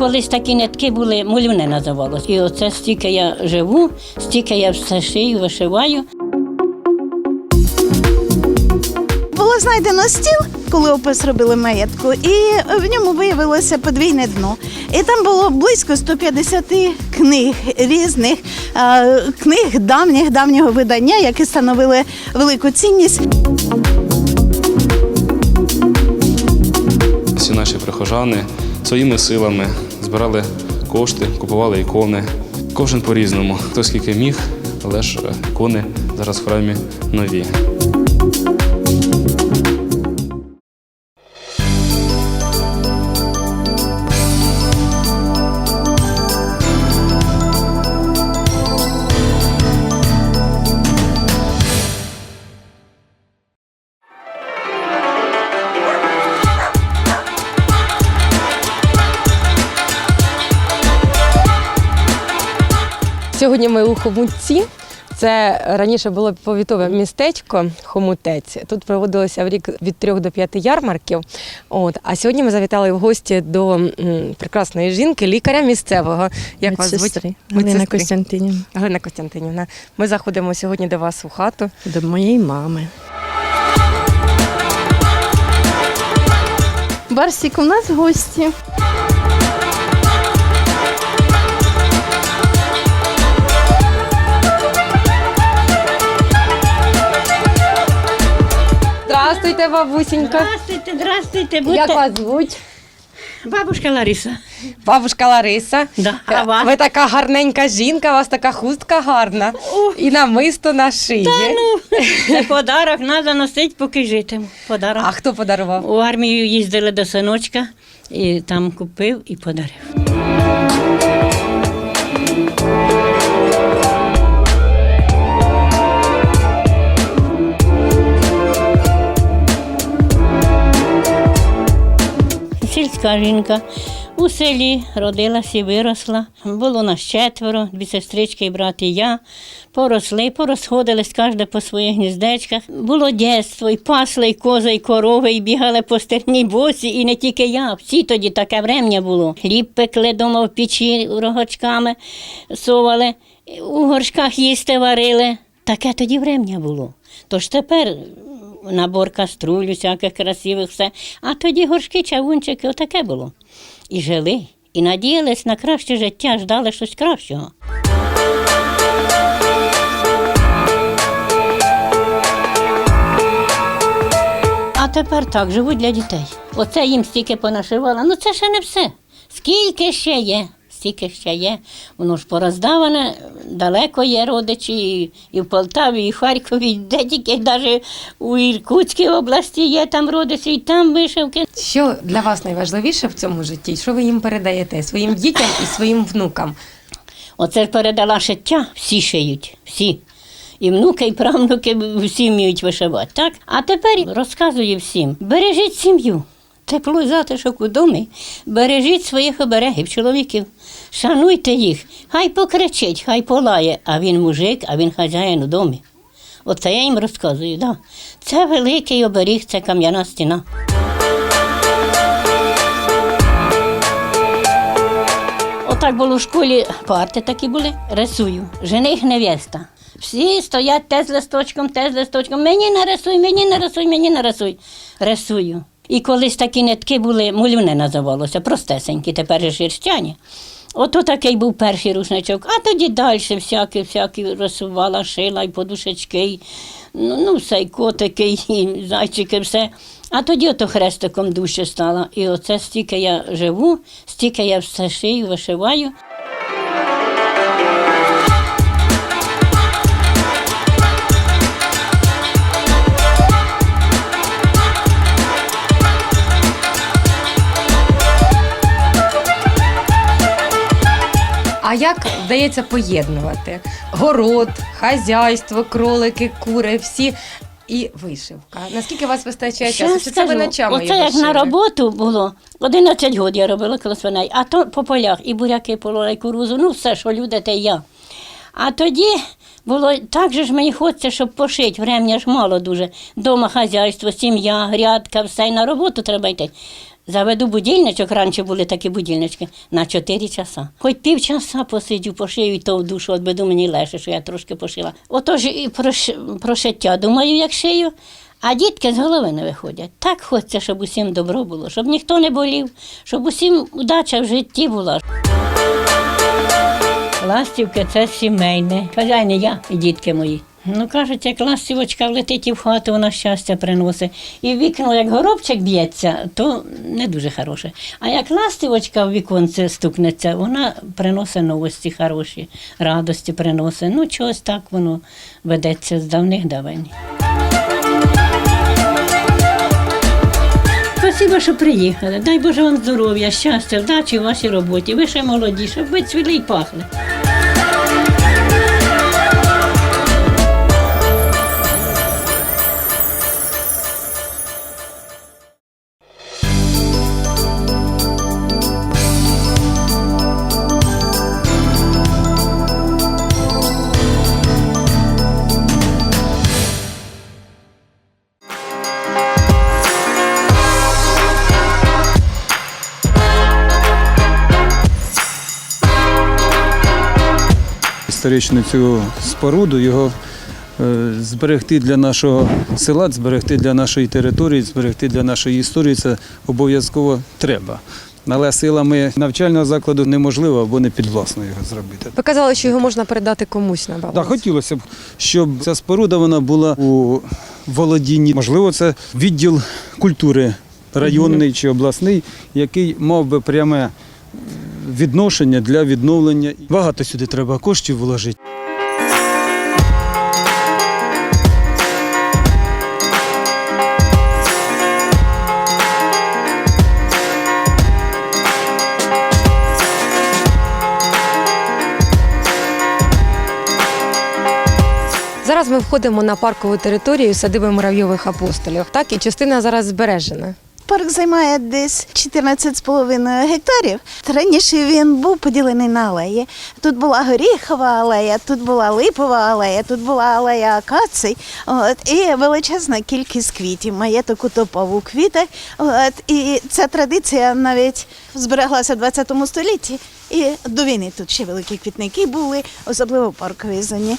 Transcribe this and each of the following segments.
колись такі нитки були, мулюне називалось. І оце стільки я живу, стільки я все шию, вишиваю. Було знайдено стіл, коли опис робили маєтку, і в ньому виявилося подвійне дно. І там було близько 150 книг різних книг давніх давнього видання, які становили велику цінність. Всі наші прихожани своїми силами збирали кошти, купували ікони. Кожен по-різному. Хто скільки міг, але ж е, ікони зараз в храмі нові. Сьогодні ми у Хомутці. Це раніше було повітове містечко Хомутець. Тут проводилося в рік від трьох до п'яти ярмарків. От а сьогодні ми завітали в гості до м, прекрасної жінки, лікаря місцевого. Як вас звуть? Медсестри. Галина Медсестри. Костянтинівна. Галина Костянтинівна. Ми заходимо сьогодні до вас у хату. До моєї мами. Барсік, у нас гості. Здравствуйте, бабусенька. Здравствуйте, здравствуйте, Як вас звуть? Бабушка Лариса. Бабушка Лариса. Да. А вас? Ви така гарненька жінка, у вас така хустка гарна. І намисто на шиї. Це подарок треба носити, поки житиму. Подарок. А хто подарував? У армію їздили до синочка, і там купив і подарив. Сільська жінка у селі родилась і виросла. Було нас четверо, дві сестрички і брат і я. Поросли, порозходились кожне по своїх гніздечках. Було дєтство, і пасли, і кози, і корови, і бігали по стерній босі, і не тільки я. Всі тоді таке врем'я було. Хліб пекли дома в печі рогочками, совали, у горшках їсти варили. Таке тоді врем'я було. Тож тепер набор каструль, всяких красивих все. А тоді горшки, чавунчики, отаке було. І жили, і надіялись на краще життя, ждали щось кращого. А тепер так, живуть для дітей. Оце їм стільки понашивала. Ну це ще не все. Скільки ще є? Стільки ще є. Воно ж пороздаване, далеко є родичі, і, в Полтаві, і в Харкові, і де тільки навіть у Іркутській області є там родичі, і там вишивки. Що для вас найважливіше в цьому житті? Що ви їм передаєте своїм дітям і своїм внукам? Оце передала шиття, всі шиють, всі. І внуки, і правнуки всі вміють вишивати, так? А тепер розказую всім: бережіть сім'ю, тепло затишок у домі, бережіть своїх оберегів, чоловіків, шануйте їх, хай покричить, хай полає, а він мужик, а він хазяїн у домі. Оце я їм розказую, да. Це великий оберіг, це кам'яна стіна. Отак було в школі, парти такі були, рисую. Жених невеста. Всі стоять те з листочком, те з листочком. Мені нарисуй, мені нарисуй, мені нарисуй. Рисую. І колись такі нитки були, мулюне називалося, простесенькі, тепер шерстяні. Ото такий був перший рушничок, а тоді далі всякі, всякі рисувала, шила, і подушечки, і, ну, ну, все, і котики, і зайчики, все. А тоді ото хрестиком дужче стала. І оце стільки я живу, стільки я все шию, вишиваю. А як вдається поєднувати город, хазяйство, кролики, кури, всі і вишивка? Наскільки у вас вистачає часу? Чи це ви ночами Оце як на роботу було. 11 років я робила коло свиней, а то по полях і буряки полола, і кукурузу, ну все, що люди, те я. А тоді було так же ж мені хочеться, щоб пошити, врем'я ж мало дуже. Дома хазяйство, сім'я, грядка, все, і на роботу треба йти. Заведу будильничок, раніше були такі будильнички, на 4 часа. Хоч півчаса посидю, пошию і то в душу, от веду мені легше, що я трошки пошила. Отож і про, про шиття думаю, як шию, а дітки з голови не виходять. Так хочеться, щоб усім добро було, щоб ніхто не болів, щоб усім удача в житті була. Ластівки це сімейне. Хазяїни я і дітки мої. Ну, кажуть, як ластівочка влетить і в хату, вона щастя приносить. І в вікно, як горобчик б'ється, то не дуже хороше. А як ластівочка в віконце стукнеться, вона приносить новості хороші, радості приносить. Ну, чогось так воно ведеться з давних давень. Спасибо, що приїхали. Дай Боже вам здоров'я, щастя, вдачі в вашій роботі. Ви ще молоді, щоб ви цвіли й пахли. Історичну цю споруду, його е, зберегти для нашого села, зберегти для нашої території, зберегти для нашої історії це обов'язково треба. Але силами навчального закладу неможливо або не підвласно його зробити. Ви казали, що його можна передати комусь на баланс. Так, хотілося б, щоб ця споруда вона була у володінні. Можливо, це відділ культури районний чи обласний, який мав би пряме відношення для відновлення. Багато сюди треба коштів вложити. Зараз ми входимо на паркову територію садиби муравйових апостолів. Так, і частина зараз збережена. Парк займає десь 14,5 гектарів. Раніше він був поділений на алеї. Тут була горіхова алея, тут була липова алея, тут була алея акацій. От, і величезна кількість квітів. Маєток утопав у квітах. От, і ця традиція навіть збереглася в 20 столітті. І до війни тут ще великі квітники були, особливо в зоні.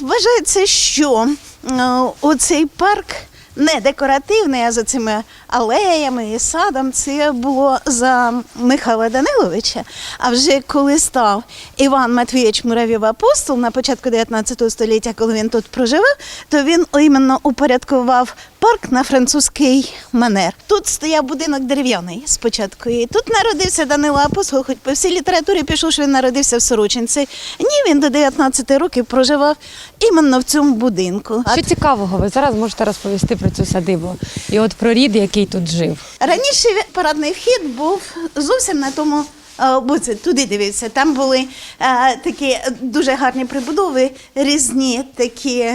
Вважається, що е, оцей парк не декоративний, а за цими алеями і садом. Це було за Михайла Даниловича. А вже коли став Іван Матвійович Муравйов апостол на початку 19 століття, коли він тут проживав, то він іменно упорядкував парк на французький манер. Тут стояв будинок дерев'яний спочатку. І тут народився Данило Апостол, хоч по всій літературі пишу, що він народився в Сорочинці. Ні, він до 19 років проживав іменно в цьому будинку. Що цікавого, ви зараз можете розповісти про цю садибу і от про рід, який тут жив. Раніше парадний вхід був зовсім на тому. бо боці, туди дивіться, Там були а, такі дуже гарні прибудови, різні такі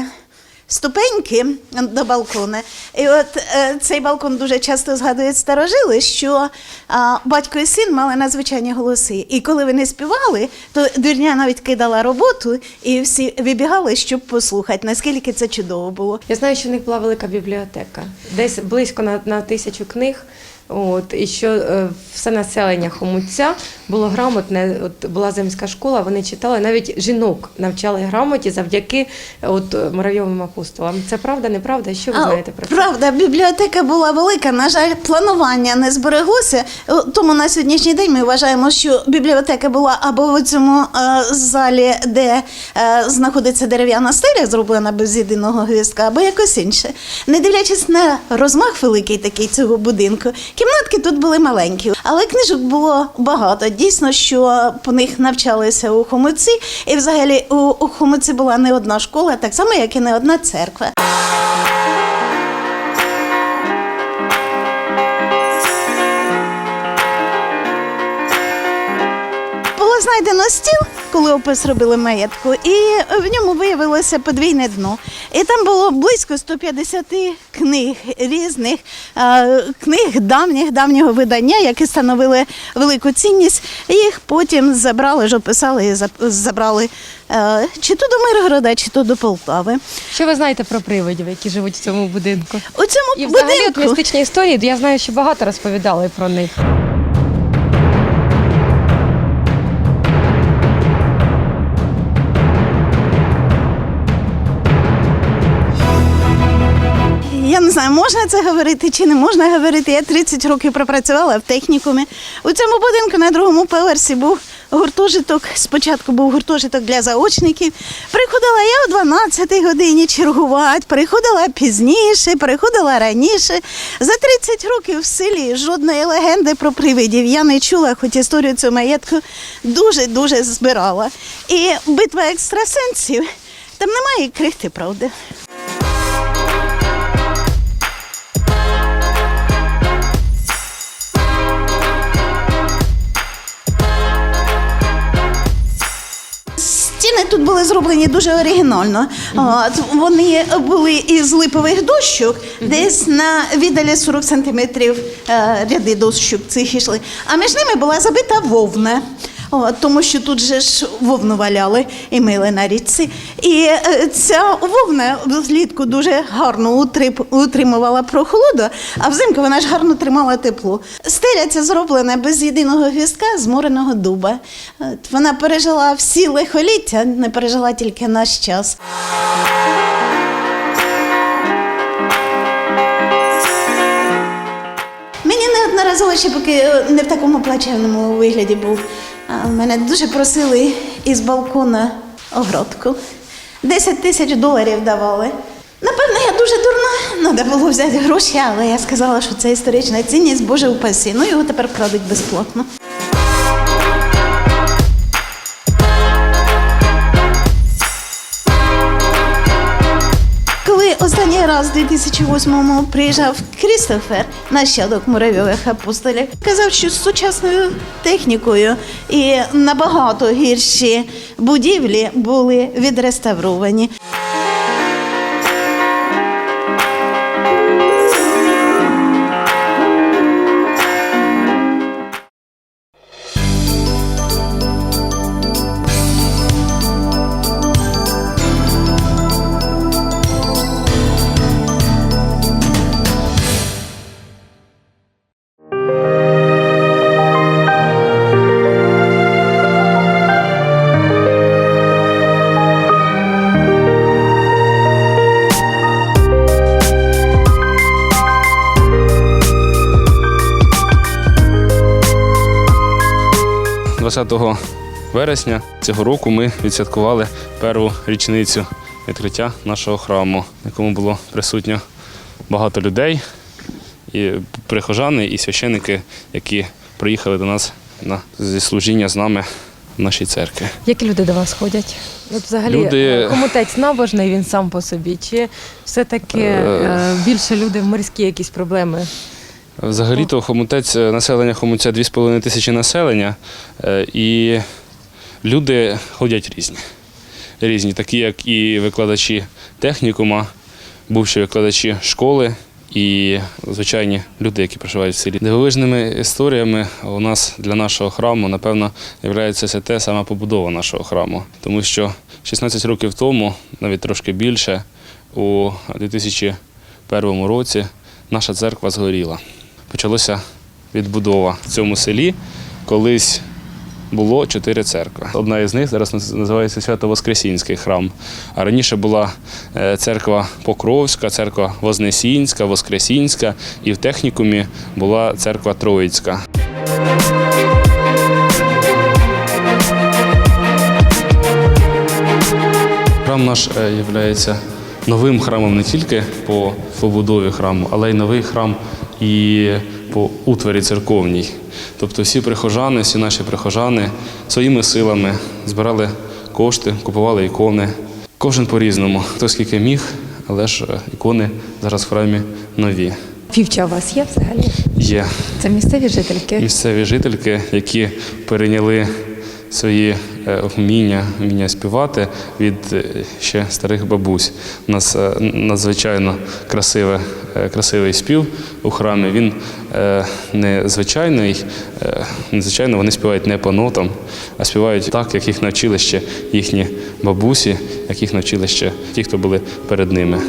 ступеньки до балкона. І от е, цей балкон дуже часто згадують старожили, що батько і син мали надзвичайні голоси. І коли вони співали, то дверня навіть кидала роботу, і всі вибігали, щоб послухати, наскільки це чудово було. Я знаю, що в них була велика бібліотека, десь близько на, на тисячу книг. От, і що е, все населення Хомутця було грамотне, от була земська школа, вони читали, навіть жінок навчали грамоті завдяки от, муравйовим апостолам. Це правда, неправда? Що ви А, знаєте про це? Правда, бібліотека була велика. На жаль, планування не збереглося. Е, Тому на сьогоднішній день ми вважаємо, що бібліотека була або в цьому е, залі, де е, знаходиться дерев'яна стеля, зроблена без єдиного гвіздка, або якось інше. Не дивлячись на розмах великий такий цього будинку, кімнатки тут були маленькі, але книжок було багато. Дійсно, що по них навчалися у Хомиці, і взагалі у, Хомиці була не одна школа, так само, як і не одна церква. Було знайдено стіл коли опис робили маєтку, і в ньому виявилося подвійне дно. І там було близько 150 книг різних книг давніх давнього видання, які становили велику цінність. Їх потім забрали, ж описали і забрали е, чи то до Миргорода, чи то до Полтави. Що ви знаєте про привидів, які живуть в цьому будинку? У цьому І взагалі от будинку містичні історії, я знаю, що багато розповідали про них. Знаю, можна це говорити чи не можна говорити. Я 30 років пропрацювала в технікумі. У цьому будинку на другому поверсі був гуртожиток. Спочатку був гуртожиток для заочників. Приходила я о 12 годині чергувати, приходила пізніше, приходила раніше. За 30 років в селі жодної легенди про привидів я не чула, хоч історію цього маєтку дуже-дуже збирала. І битва екстрасенсів, там немає крихти правди. Були зроблені дуже оригінально. От, вони були із липових дощок, десь на віддалі 40 сантиметрів е, ряди дощок цих йшли. А між ними була забита вовна. Тому що тут же ж вовну валяли і мили на річці. І е, ця вовна влітку дуже гарно утримувала прохолоду, а взимку вона ж гарно тримала тепло. Стеля ця зроблена без єдиного гвіздка з мореного дуба. Вона пережила всі лихоліття, не пережила тільки наш час. Мені неодноразово ще поки е, не в такому плачевному вигляді був. Мене дуже просили із балкона огородку. 10 тисяч доларів давали. Напевно, я дуже дурна. Треба було взяти гроші, але я сказала, що це історична цінність, Боже упасі. Ну його тепер крадуть безплатно. Раз у 2008-му приїжджав Крістофер, нащадок муравйових апостолів, казав, що з сучасною технікою і набагато гірші будівлі були відреставровані. – 20 вересня цього року ми відсвяткували першу річницю відкриття нашого храму, якому було присутньо багато людей, і прихожани, і священники, які приїхали до нас на зі служіння з нами в нашій церкві. Які люди до вас ходять? От взагалі Люди- е, набожний він сам по собі, чи все-таки е, більше люди в морські якісь проблеми? Взагалі-то хомутець, е, населення хомуця 2,5 тисячі населення, е, і люди ходять різні. Різні, такі як і викладачі технікума, бувші викладачі школи і звичайні люди, які проживають в селі. Дивовижними історіями у нас для нашого храму, напевно, є те саме побудова нашого храму. Тому що 16 років тому, навіть трошки більше, у 2001 році наша церква згоріла почалася відбудова в цьому селі. Колись було чотири церкви. Одна із них зараз називається Свято-Воскресінський храм. А раніше була е, церква Покровська, церква Вознесінська, Воскресінська, і в технікумі була церква Троїцька. Храм наш є новим храмом не тільки по побудові храму, але й новий храм і по утварі церковній. Тобто всі прихожани, всі наші прихожани своїми силами збирали кошти, купували ікони. Кожен по-різному, хто скільки міг, але ж е, ікони зараз в храмі нові. Вівча у вас є взагалі? Є Це місцеві жительки. місцеві жительки, які перейняли свої е, вміння, вміння співати від е, ще старих бабусь. У нас е, надзвичайно красиве, красивий спів у храмі. Він незвичайний, незвичайно вони співають не по нотам, а співають так, як їх навчили ще їхні бабусі, як їх навчили ще ті, хто були перед ними.